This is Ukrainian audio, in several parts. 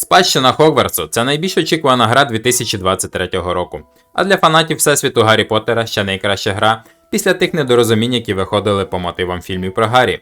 Спадщина Хогвартсу це найбільш очікувана гра 2023 року. А для фанатів Всесвіту Гаррі Поттера ще найкраща гра після тих недорозумінь, які виходили по мотивам фільмів про Гаррі.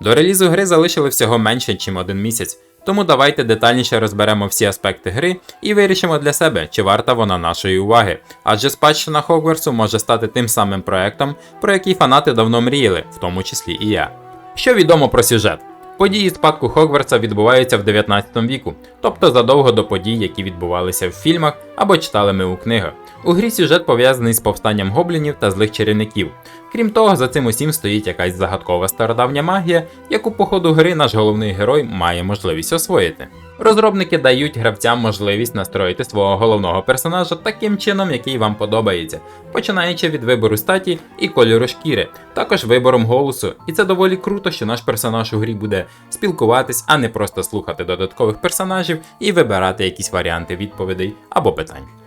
До релізу гри залишили всього менше, ніж один місяць, тому давайте детальніше розберемо всі аспекти гри і вирішимо для себе, чи варта вона нашої уваги. Адже спадщина Хогвартсу може стати тим самим проектом, про який фанати давно мріяли, в тому числі і я. Що відомо про сюжет? Події спадку Хогвартса відбуваються в 19 віку, тобто задовго до подій, які відбувалися в фільмах або читали ми у книгах. У грі сюжет пов'язаний з повстанням гоблінів та злих чарівників. Крім того, за цим усім стоїть якась загадкова стародавня магія, яку по ходу гри наш головний герой має можливість освоїти. Розробники дають гравцям можливість настроїти свого головного персонажа таким чином, який вам подобається, починаючи від вибору статі і кольору шкіри, також вибором голосу. І це доволі круто, що наш персонаж у грі буде спілкуватись, а не просто слухати додаткових персонажів і вибирати якісь варіанти відповідей або питань.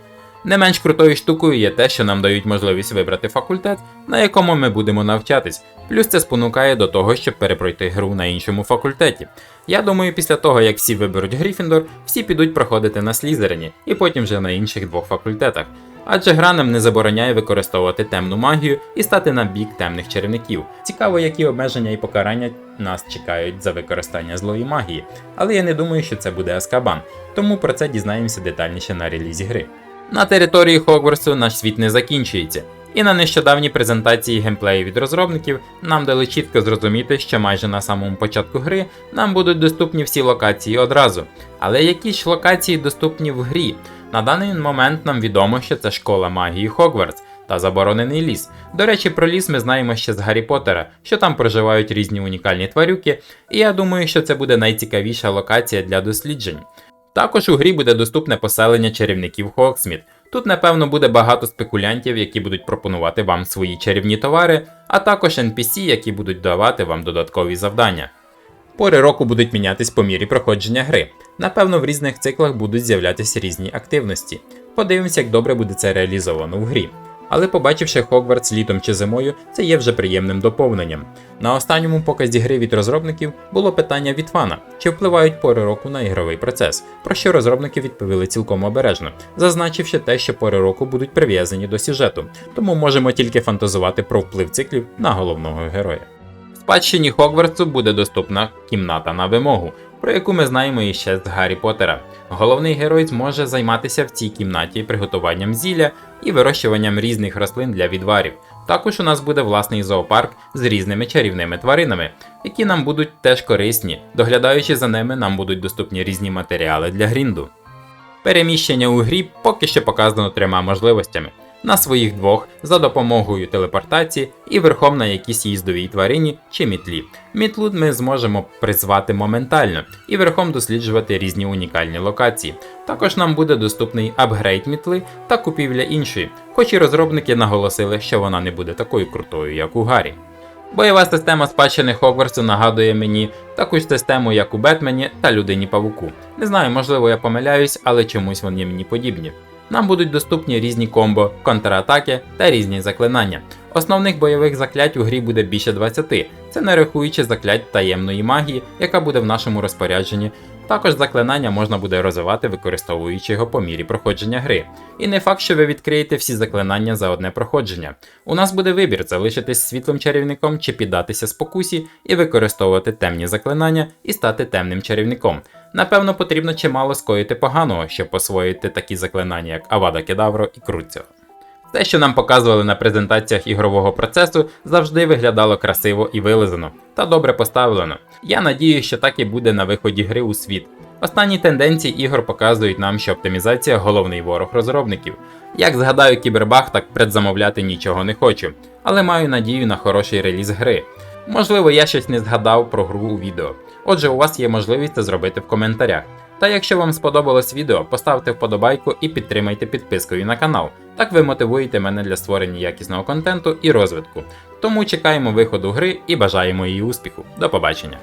Не менш крутою штукою є те, що нам дають можливість вибрати факультет, на якому ми будемо навчатись, плюс це спонукає до того, щоб перепройти гру на іншому факультеті. Я думаю, після того, як всі виберуть Гріфіндор, всі підуть проходити на Слізерині і потім вже на інших двох факультетах. Адже гра нам не забороняє використовувати темну магію і стати на бік темних чарівників. Цікаво, які обмеження і покарання нас чекають за використання злої магії, але я не думаю, що це буде Аскабан, тому про це дізнаємося детальніше на релізі гри. На території Хогвартсу наш світ не закінчується, і на нещодавній презентації геймплею від розробників нам дали чітко зрозуміти, що майже на самому початку гри нам будуть доступні всі локації одразу. Але які ж локації доступні в грі? На даний момент нам відомо, що це школа магії Хогвартс та заборонений ліс. До речі, про ліс ми знаємо ще з Гаррі Поттера, що там проживають різні унікальні тварюки, і я думаю, що це буде найцікавіша локація для досліджень. Також у грі буде доступне поселення чарівників Хоксміт. Тут, напевно, буде багато спекулянтів, які будуть пропонувати вам свої чарівні товари, а також NPC, які будуть давати вам додаткові завдання. Пори року будуть мінятись по мірі проходження гри. Напевно, в різних циклах будуть з'являтися різні активності. Подивимося, як добре буде це реалізовано в грі. Але побачивши Хогвартс літом чи зимою, це є вже приємним доповненням. На останньому показі гри від розробників було питання від фана, чи впливають пори року на ігровий процес, про що розробники відповіли цілком обережно, зазначивши те, що пори року будуть прив'язані до сюжету, тому можемо тільки фантазувати про вплив циклів на головного героя. Спадщині Хогвартсу буде доступна кімната на вимогу, про яку ми знаємо іще з Гаррі Поттера. Головний герой зможе займатися в цій кімнаті приготуванням зілля і вирощуванням різних рослин для відварів. Також у нас буде власний зоопарк з різними чарівними тваринами, які нам будуть теж корисні. Доглядаючи за ними, нам будуть доступні різні матеріали для грінду. Переміщення у грі поки що показано трьома можливостями. На своїх двох за допомогою телепортації і верхом на якійсь їздовій тварині чи мітлі. Мітлу ми зможемо призвати моментально і верхом досліджувати різні унікальні локації. Також нам буде доступний апгрейд мітли та купівля іншої, хоч і розробники наголосили, що вона не буде такою крутою, як у Гаррі. Бойова система спадщини Хогвартсу нагадує мені таку ж систему, як у Бетмені та Людині Павуку. Не знаю, можливо, я помиляюсь, але чомусь вони мені подібні. Нам будуть доступні різні комбо, контратаки та різні заклинання. Основних бойових заклять у грі буде більше 20, це не рахуючи заклять таємної магії, яка буде в нашому розпорядженні. Також заклинання можна буде розвивати, використовуючи його по мірі проходження гри. І не факт, що ви відкриєте всі заклинання за одне проходження. У нас буде вибір залишитись світлим чарівником чи піддатися спокусі і використовувати темні заклинання і стати темним чарівником. Напевно, потрібно чимало скоїти поганого, щоб освоїти такі заклинання, як Авада Кедавро і Круцьо. Те, що нам показували на презентаціях ігрового процесу, завжди виглядало красиво і вилизано, та добре поставлено. Я надію, що так і буде на виході гри у світ. Останні тенденції ігор показують нам, що оптимізація головний ворог розробників. Як згадаю кібербаг, так предзамовляти нічого не хочу, але маю надію на хороший реліз гри. Можливо, я щось не згадав про гру у відео. Отже, у вас є можливість це зробити в коментарях. Та якщо вам сподобалось відео, поставте вподобайку і підтримайте підпискою на канал. Так ви мотивуєте мене для створення якісного контенту і розвитку. Тому чекаємо виходу гри і бажаємо її успіху. До побачення!